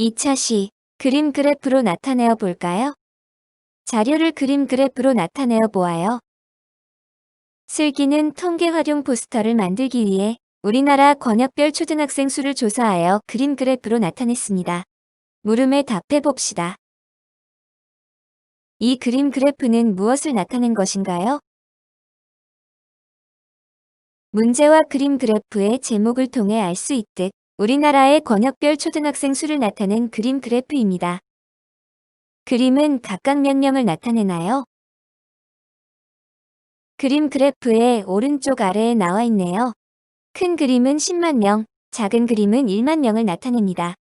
2차 시 그림 그래프로 나타내어 볼까요? 자료를 그림 그래프로 나타내어 보아요. 슬기는 통계 활용 포스터를 만들기 위해 우리나라 권역별 초등학생 수를 조사하여 그림 그래프로 나타냈습니다. 물음에 답해 봅시다. 이 그림 그래프는 무엇을 나타낸 것인가요? 문제와 그림 그래프의 제목을 통해 알 수 있듯 우리나라의 권역별 초등학생 수를 나타낸 그림 그래프입니다. 그림은 각각 몇 명을 나타내나요? 그림 그래프의 오른쪽 아래에 나와 있네요. 큰 그림은 10만 명, 작은 그림은 1만 명을 나타냅니다.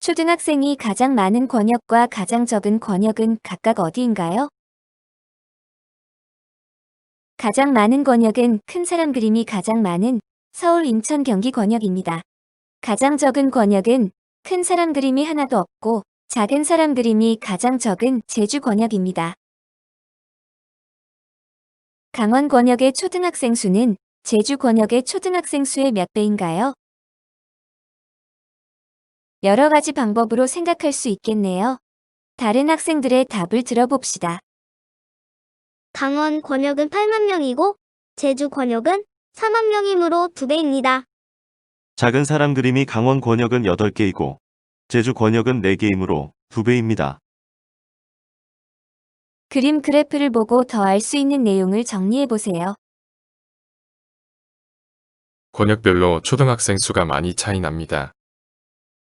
초등학생이 가장 많은 권역과 가장 적은 권역은 각각 어디인가요? 가장 많은 권역은 큰 사람 그림이 가장 많은 서울, 인천, 경기 권역입니다. 가장 적은 권역은 큰 사람 그림이 하나도 없고 작은 사람 그림이 가장 적은 제주 권역입니다. 강원 권역의 초등학생 수는 제주 권역의 초등학생 수의 몇 배인가요? 여러 가지 방법으로 생각할 수 있겠네요. 다른 학생들의 답을 들어봅시다. 강원 권역은 8만 명이고 제주 권역은 4만 명이므로 2배입니다. 작은 사람 그림이 강원 권역은 8개이고 제주 권역은 4개이므로 2배입니다. 그림 그래프를 보고 더 알 수 있는 내용을 정리해 보세요. 권역별로 초등학생 수가 많이 차이 납니다.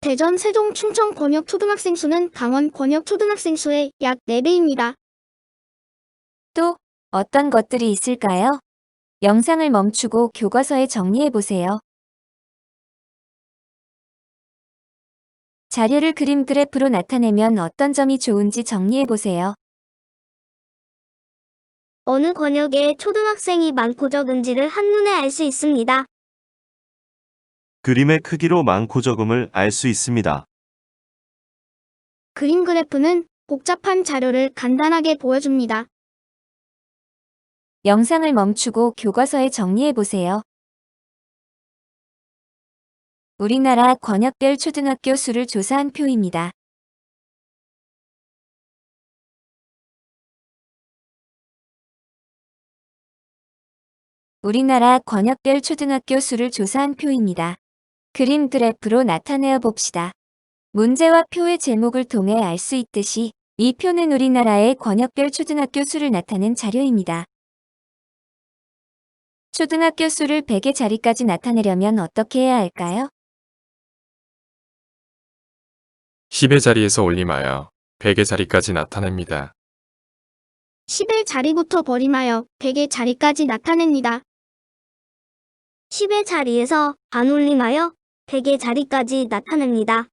대전, 세종, 충청 권역 초등학생 수는 강원 권역 초등학생 수의 약 4배입니다. 또 어떤 것들이 있을까요? 영상을 멈추고 교과서에 정리해 보세요. 자료를 그림 그래프로 나타내면 어떤 점이 좋은지 정리해 보세요. 어느 권역에 초등학생이 많고 적은지를 한눈에 알 수 있습니다. 그림의 크기로 많고 적음을 알 수 있습니다. 그림 그래프는 복잡한 자료를 간단하게 보여줍니다. 영상을 멈추고 교과서에 정리해 보세요. 우리나라 권역별 초등학교 수를 조사한 표입니다. 우리나라 권역별 초등학교 수를 조사한 표입니다. 그림 그래프로 나타내어 봅시다. 문제와 표의 제목을 통해 알 수 있듯이 이 표는 우리나라의 권역별 초등학교 수를 나타낸 자료입니다. 초등학교 수를 100의 자리까지 나타내려면 어떻게 해야 할까요? 10의 자리에서 올림하여 100의 자리까지 나타냅니다. 10의 자리부터 버림하여 100의 자리까지 나타냅니다. 10의 자리에서 반올림하여 100의 자리까지 나타냅니다.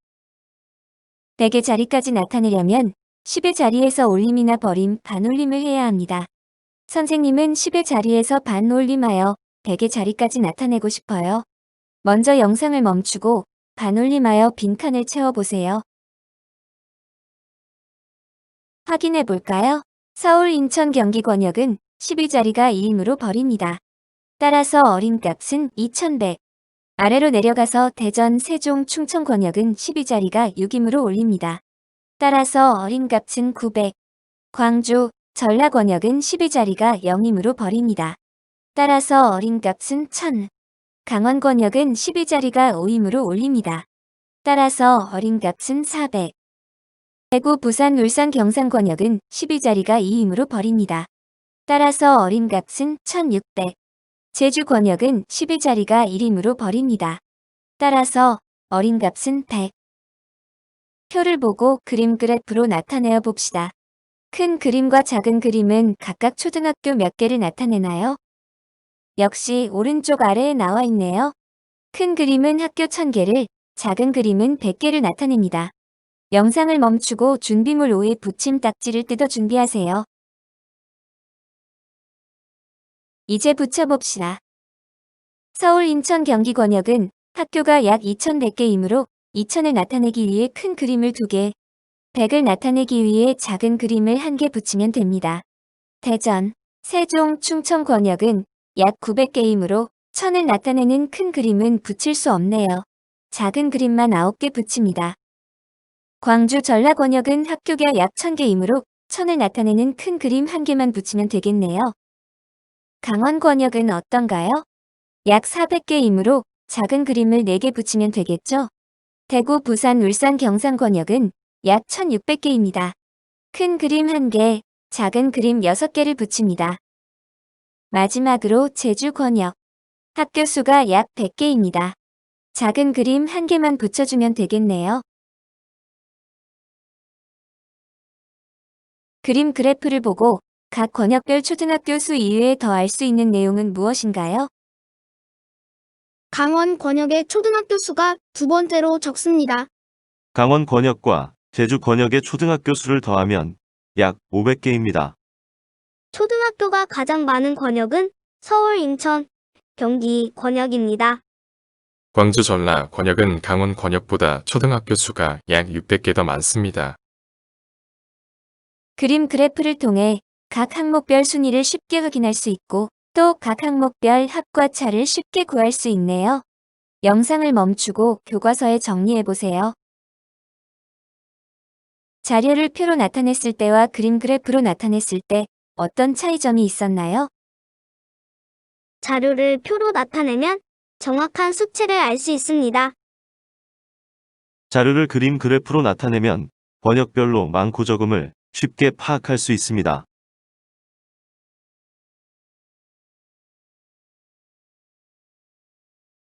100의 자리까지 나타내려면 10의 자리에서 올림이나 버림, 반올림을 해야 합니다. 선생님은 10의 자리에서 반 올림하여 100의 자리까지 나타내고 싶어요. 먼저 영상을 멈추고 반 올림하여 빈칸을 채워보세요. 확인해 볼까요? 서울, 인천, 경기 권역은 12자리가 2임으로 버립니다. 따라서 어림값은 2100. 아래로 내려가서 대전, 세종, 충청 권역은 12자리가 6임으로 올립니다. 따라서 어림값은 900. 광주, 전라 권역은 12자리가 0임으로 버립니다. 따라서 어림값은 1000. 강원 권역은 12자리가 5임으로 올립니다. 따라서 어림값은 400. 대구, 부산, 울산, 경상 권역은 12자리가 2임으로 버립니다. 따라서 어림값은 1600. 제주 권역은 12자리가 1임으로 버립니다. 따라서 어림값은 100. 표를 보고 그림 그래프로 나타내어 봅시다. 큰 그림과 작은 그림은 각각 초등학교 몇 개를 나타내나요? 역시 오른쪽 아래에 나와 있네요. 큰 그림은 학교 1000개를, 작은 그림은 100개를 나타냅니다. 영상을 멈추고 준비물 5의 붙임 딱지를 뜯어 준비하세요. 이제 붙여봅시다. 서울, 인천, 경기 권역은 학교가 약 2100개이므로 2000을 나타내기 위해 큰 그림을 2개, 100을 나타내기 위해 작은 그림을 1개 붙이면 됩니다. 대전, 세종, 충청 권역은 약 900개이므로 1000을 나타내는 큰 그림은 붙일 수 없네요. 작은 그림만 9개 붙입니다. 광주 전라 권역은 학교가 약 1000개이므로 천을 나타내는 큰 그림 한 개만 붙이면 되겠네요. 강원 권역은 어떤가요? 약 400개이므로 작은 그림을 4개 붙이면 되겠죠? 대구, 부산, 울산, 경상 권역은 약 1600개입니다. 큰 그림 1개, 작은 그림 6개를 붙입니다. 마지막으로 제주 권역. 학교 수가 약 100개입니다. 작은 그림 1개만 붙여주면 되겠네요. 그림 그래프를 보고 각 권역별 초등학교 수 이외에 더 알 수 있는 내용은 무엇인가요? 강원 권역의 초등학교 수가 두 번째로 적습니다. 강원 권역과 제주 권역의 초등학교 수를 더하면 약 500개입니다. 초등학교가 가장 많은 권역은 서울, 인천, 경기 권역입니다. 광주 전라 권역은 강원 권역보다 초등학교 수가 약 600개 더 많습니다. 그림 그래프를 통해 각 항목별 순위를 쉽게 확인할 수 있고 또 각 항목별 합과 차를 쉽게 구할 수 있네요. 영상을 멈추고 교과서에 정리해 보세요. 자료를 표로 나타냈을 때와 그림 그래프로 나타냈을 때 어떤 차이점이 있었나요? 자료를 표로 나타내면 정확한 수치를 알 수 있습니다. 자료를 그림 그래프로 나타내면 권역별로 많고 적음을 쉽게 파악할 수 있습니다.